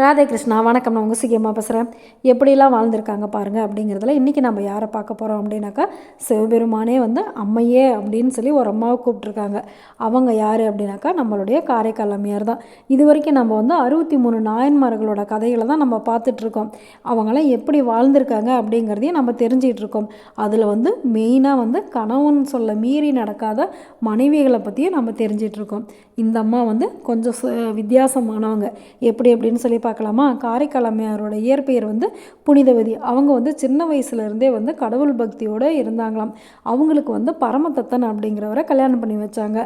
ராதே கிருஷ்ணா வணக்கம். நான் உங்கள் சிக்கியமாக பேசுகிறேன் எப்படிலாம் வாழ்ந்திருக்காங்க பாருங்கள் அப்படிங்கிறதுல இன்றைக்கி நம்ம யாரை பார்க்க போகிறோம் அப்படின்னாக்கா சிவபெருமானே வந்து அம்மையே அப்படின்னு சொல்லி ஒரு அம்மாவை கூப்பிட்ருக்காங்க அவங்க யார் அப்படின்னாக்கா நம்மளுடைய காரைக்கால் அம்மையார் தான். இது வரைக்கும் நம்ம வந்து அறுபத்தி மூணு நாயன்மார்களோட கதைகளை தான் நம்ம பார்த்துட்ருக்கோம். அவங்களாம் எப்படி வாழ்ந்திருக்காங்க அப்படிங்கிறதையும் நம்ம தெரிஞ்சிகிட்டு இருக்கோம் அதில் வந்து மெயினாக வந்து கணவன் சொல்ல மீறி நடக்காத மனைவிகளை பற்றியும் நம்ம தெரிஞ்சிட்ருக்கோம் இந்த அம்மா வந்து கொஞ்சம் வித்தியாசமானவங்க. எப்படி அப்படின்னு சொல்லி பார்க்கலாமா? காரைக்கால் அம்மையாரோட இயற்பெயர் வந்து புனிதவதி. அவங்க வந்து சின்ன வயசுலேருந்தே வந்து கடவுள் பக்தியோடு இருந்தாங்களாம். அவங்களுக்கு வந்து பரமதத்தன் அப்படிங்கிறவரை கல்யாணம் பண்ணி வச்சாங்க.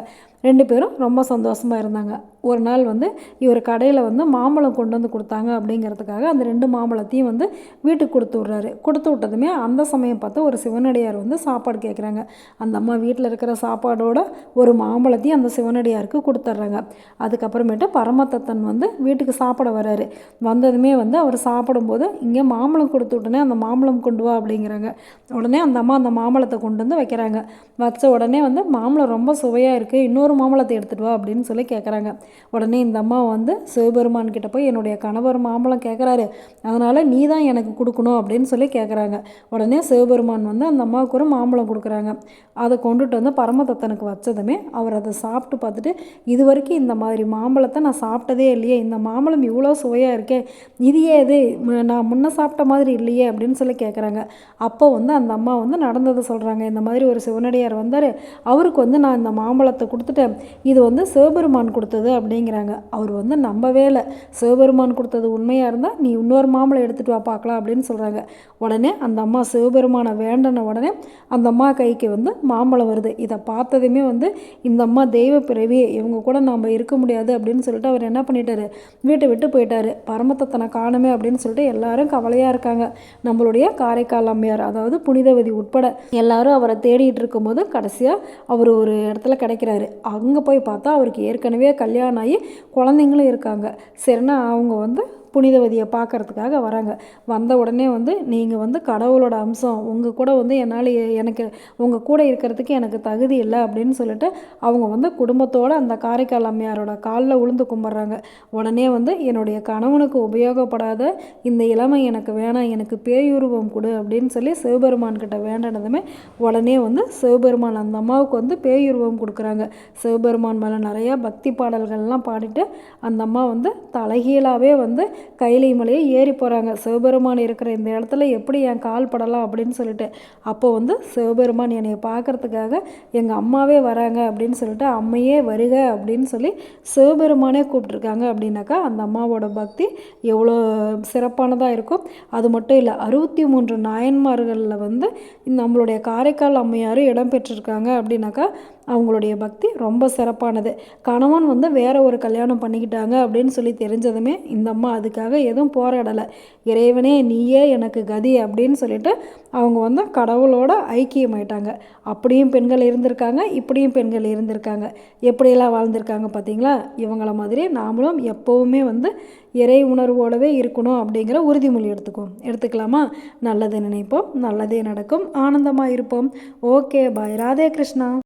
ரெண்டு பேரும் ரொம்ப சந்தோஷமாக இருந்தாங்க. ஒரு நாள் வந்து இவர் கடையில் வந்து மாம்பழம் கொண்டு வந்து கொடுத்தாங்க அப்படிங்கிறதுக்காக அந்த ரெண்டு மாம்பழத்தையும் வந்து வீட்டுக்கு கொடுத்து விட்றாரு. கொடுத்து விட்டதுமே அந்த சமயம் பார்த்து ஒரு சிவனடியார் வந்து சாப்பாடு கேட்குறாங்க அந்த அம்மா வீட்டில் இருக்கிற சாப்பாடோட ஒரு மாம்பழத்தையும் அந்த சிவனடியாருக்கு கொடுத்துட்றாங்க. அதுக்கப்புறமேட்டு பரமத்தத்தன் வந்து வீட்டுக்கு சாப்பிட வர்றாரு. வந்ததுமே வந்து அவர் சாப்பிடும்போது இங்கே மாம்பழம் கொடுத்து விட்டனே அந்த மாம்பழம் கொண்டு வா அப்படிங்கிறாங்க. உடனே அந்த அம்மா அந்த மாம்பழத்தை கொண்டு வந்து வைக்கிறாங்க. வச்ச உடனே வந்து மாம்பழம் ரொம்ப சுவையாக இருக்குது இன்னொரு ஒரு மாம்பழத்தை எடுத்துகிட்டு வா அப்படின்னு சொல்லி கேட்குறாங்க உடனே இந்த அம்மா வந்து சிவபெருமான் கிட்ட போய் என்னுடைய கணவர் மாம்பழம் கேட்குறாரு அதனால் நீ தான் எனக்கு கொடுக்கணும் அப்படின்னு சொல்லி கேட்குறாங்க உடனே சிவபெருமான் வந்து அந்த அம்மாவுக்கு ஒரு மாம்பழம் கொடுக்குறாங்க. அதை கொண்டுட்டு வந்து பரமதத்தனுக்கு வச்சதுமே அவர் அதை சாப்பிட்டு பார்த்துட்டு இது வரைக்கும் இந்த மாதிரி மாம்பழத்தை நான் சாப்பிட்டதே இல்லையே இந்த மாம்பழம் இவ்வளோ சுவையாக இருக்கே இது ஏது நான் முன்ன சாப்பிட்ட மாதிரி இல்லையே அப்படின்னு சொல்லி கேட்குறாங்க அப்போ வந்து அந்த அம்மா வந்து நடந்ததை சொல்கிறாங்க இந்த மாதிரி ஒரு சிவனடியார் வந்தார். அவருக்கு வந்து நான் இந்த மாம்பழத்தை கொடுத்துட்டு இது வந்து சிவபெருமான் கொடுத்தது அப்படிங்கிறாங்க. அவர் வந்து நம்பவே இல்லை. சிவபெருமான் கொடுத்தது உண்மையாக இருந்தால் நீ இன்னொரு மாம்பழம் எடுத்துகிட்டு வா பார்க்கலாம் அப்படின்னு சொல்கிறாங்க உடனே அந்த அம்மா சிவபெருமானை வேண்டன உடனே அந்த அம்மா கைக்கு வந்து மாம்பழம் வருது. இதை பார்த்ததுமே வந்து இந்த அம்மா தெய்வ பிறவி இவங்க கூட நம்ம இருக்க முடியாது அப்படின்னு சொல்லிட்டு அவர் என்ன பண்ணிட்டாரு? வீட்டை விட்டு போயிட்டாரு. பரமத்தத்தனை காணுமே அப்படின்னு சொல்லிட்டு எல்லாரும் கவலையாக இருக்காங்க. நம்மளுடைய காரைக்கால் அம்மையார் அதாவது புனிதவதி உட்பட எல்லாரும் அவரை தேடிட்டு இருக்கும்போது கடைசியாக அவர் ஒரு இடத்துல கிடைக்கிறாரு. அங்கே போய் பார்த்தா அவருக்கு ஏற்கனவே கல்யாணம் ஆகி குழந்தைங்களும் இருக்காங்க. சரின்னா அவங்க வந்து புனிதவதியை பார்க்குறதுக்காக வராங்க. வந்த உடனே வந்து நீங்கள் வந்து கடவுளோட அம்சம் உங்கள் கூட வந்து என்னால் எனக்கு உங்கள் கூட இருக்கிறதுக்கு எனக்கு தகுதி இல்லை அப்படின்னு சொல்லிட்டு அவங்க வந்து குடும்பத்தோடு அந்த காரைக்கால் அம்மையாரோட காலில் உளுந்து கும்பிட்றாங்க. உடனே வந்து என்னுடைய கணவனுக்கு உபயோகப்படாத இந்த இளமை எனக்கு வேணாம் எனக்கு பேயுருவம் கொடு அப்படின்னு சொல்லி சிவபெருமான் கிட்ட வேண்டினதுமே உடனே வந்து சிவபெருமான் அந்த அம்மாவுக்கு வந்து பேயுருவம் கொடுக்குறாங்க. சிவபெருமான் மேலே நிறையா பக்தி பாடல்கள்லாம் பாடிட்டு அந்த அம்மா வந்து தலைகீழாகவே வந்து கைலை மலையை ஏறி போகிறாங்க சிவபெருமான் இருக்கிற இந்த இடத்துல எப்படி என் கால் படலாம் அப்படின்னு சொல்லிட்டு அப்போ வந்து சிவபெருமான் என்னை பார்க்குறதுக்காக எங்கள் அம்மாவே வராங்க அப்படின்னு சொல்லிட்டு அம்மையே வருக அப்படின்னு சொல்லி சிவபெருமானே கூப்பிட்ருக்காங்க அப்படின்னாக்கா அந்த அம்மாவோட பக்தி எவ்வளோ சிறப்பானதாக இருக்கும். அது மட்டும் இல்லை அறுபத்தி மூன்று நாயன்மார்களில் வந்து நம்மளுடைய காரைக்கால் அம்மையாரும் இடம்பெற்றிருக்காங்க அப்படின்னாக்கா அவங்களுடைய பக்தி ரொம்ப சிறப்பானது. கணவன் வந்து வேற ஒரு கல்யாணம் பண்ணிக்கிட்டாங்க அப்படின்னு சொல்லி தெரிஞ்சதுமே இந்த அம்மா அதுக்காக எதுவும் போராடலை. இறைவனே நீயே எனக்கு கதி அப்படின்னு சொல்லிட்டு அவங்க வந்து கடவுளோட ஐக்கியமாயிட்டாங்க. அப்படியும் பெண்கள் இருந்திருக்காங்க இப்படியும் பெண்கள் இருந்திருக்காங்க. எப்படியெல்லாம் வாழ்ந்திருக்காங்க பார்த்தீங்களா? இவங்கள மாதிரி நாமளும் எப்போவுமே வந்து இறை உணர்வோடவே இருக்கணும் அப்படிங்கிற உறுதிமொழி எடுத்துக்குவோம். எடுத்துக்கலாமா? நல்லது நினைப்போம் நல்லதே நடக்கும் ஆனந்தமாக இருப்போம். Okay bye. ராதே கிருஷ்ணா.